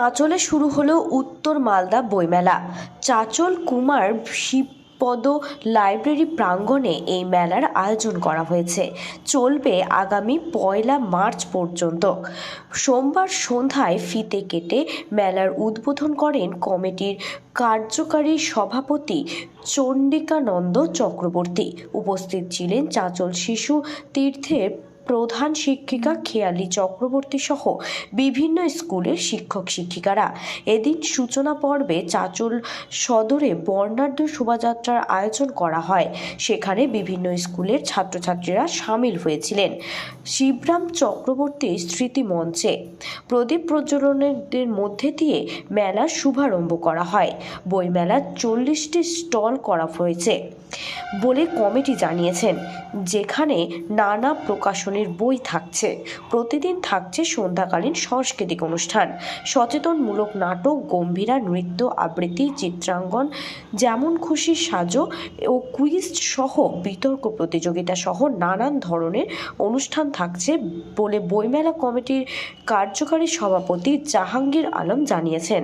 চাঁচলে শুরু হলো উত্তর মালদা বইমেলা। চাঁচল কুমার শিবপদ লাইব্রেরি প্রাঙ্গণে এই মেলার আয়োজন করা হয়েছে। চলবে আগামী পয়লা মার্চ পর্যন্ত। সোমবার সন্ধ্যায় ফিতে কেটে মেলার উদ্বোধন করেন কমিটির কার্যকারী সভাপতি চণ্ডিকানন্দ চক্রবর্তী। উপস্থিত ছিলেন চাঁচল শিশু তীর্থের প্রধান শিক্ষিকা খেয়ালি চক্রবর্তী সহ বিভিন্ন স্কুলের শিক্ষক শিক্ষিকারা। এদিন সূচনা পর্বে চাঁচল সদরে বর্ণাঢ্য শোভাযাত্রার আয়োজন করা হয়। সেখানে বিভিন্ন স্কুলের ছাত্রছাত্রীরা সামিল হয়েছিলেন। শিবরাম চক্রবর্তীর স্মৃতি মঞ্চে প্রদীপ প্রজ্বলনের মধ্যে দিয়ে মেলার শুভারম্ভ করা হয়। বইমেলার চল্লিশটি স্টল করা হয়েছে বলে কমিটি জানিয়েছেন, যেখানে নানা প্রকাশনীর বই থাকছে। প্রতিদিন থাকছে সন্ধ্যাকালীন সাংস্কৃতিক অনুষ্ঠান। সচেতনমূলক নাটক, গম্ভীরা নৃত্য, আবৃত্তি চিত্রাঙ্গন যেমন খুশি সাজো ও কুইজ সহ বিতর্ক প্রতিযোগিতা সহ নানান ধরনের অনুষ্ঠান থাকছে বলে বইমেলা কমিটির কার্যকারী সভাপতি জাহাঙ্গীর আলম জানিয়েছেন।